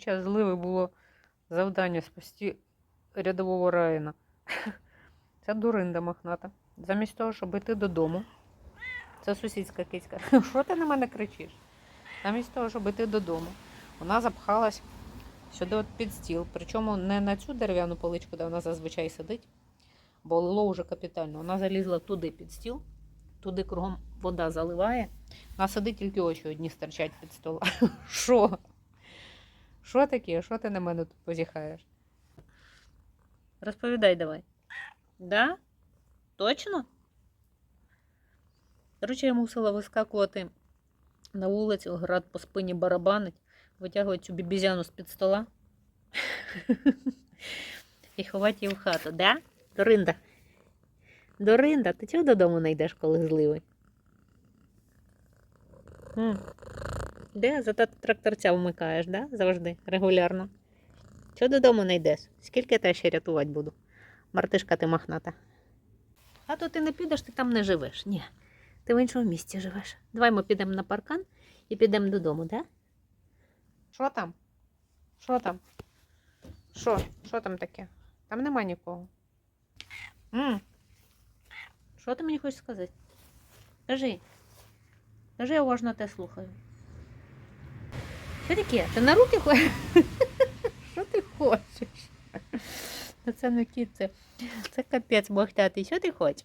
Під час зливи було завдання спасти рядового Раїна. Це дуринда мохната. Замість того, щоб йти додому. Це сусідська кицька. Що ти на мене кричиш? Замість того, щоб йти додому, вона запхалась сюди от під стіл. Причому не на цю дерев'яну поличку, де вона зазвичай сидить, бо лило вже капітально. Вона залізла туди під стіл, туди кругом вода заливає. Вона сидить тільки очі одні стирчать під стола. Що? Що таке? Що ти на мене тут позіхаєш? Розповідай давай. Да? Точно? Коротше, я мусила вискакувати на вулицю, град по спині барабанить, витягувати цю бібізяну з-під стола і ховати її в хату, да? Доринда. Доринда, ти чого додому не коли зливий? Де? Зато тракторця вмикаєш, да? Завжди, регулярно. Чого додому не йдеш? Скільки я тебе ще рятувати буду? Мартишка ти мохната. А то ти не підеш, ти там не живеш. Ні. Ти в іншому місці живеш. Давай ми підемо на паркан і підемо додому, да? Що там? Що там? Що? Що там таке? Там нема нікого. Що ти мені хочеш сказати? Кажи. Кажи, я уважно те слухаю. Що таке? Ти на руки хочеш? Що ти хочеш? Це не кіт, це, капець мохтятий. Що ти хочеш?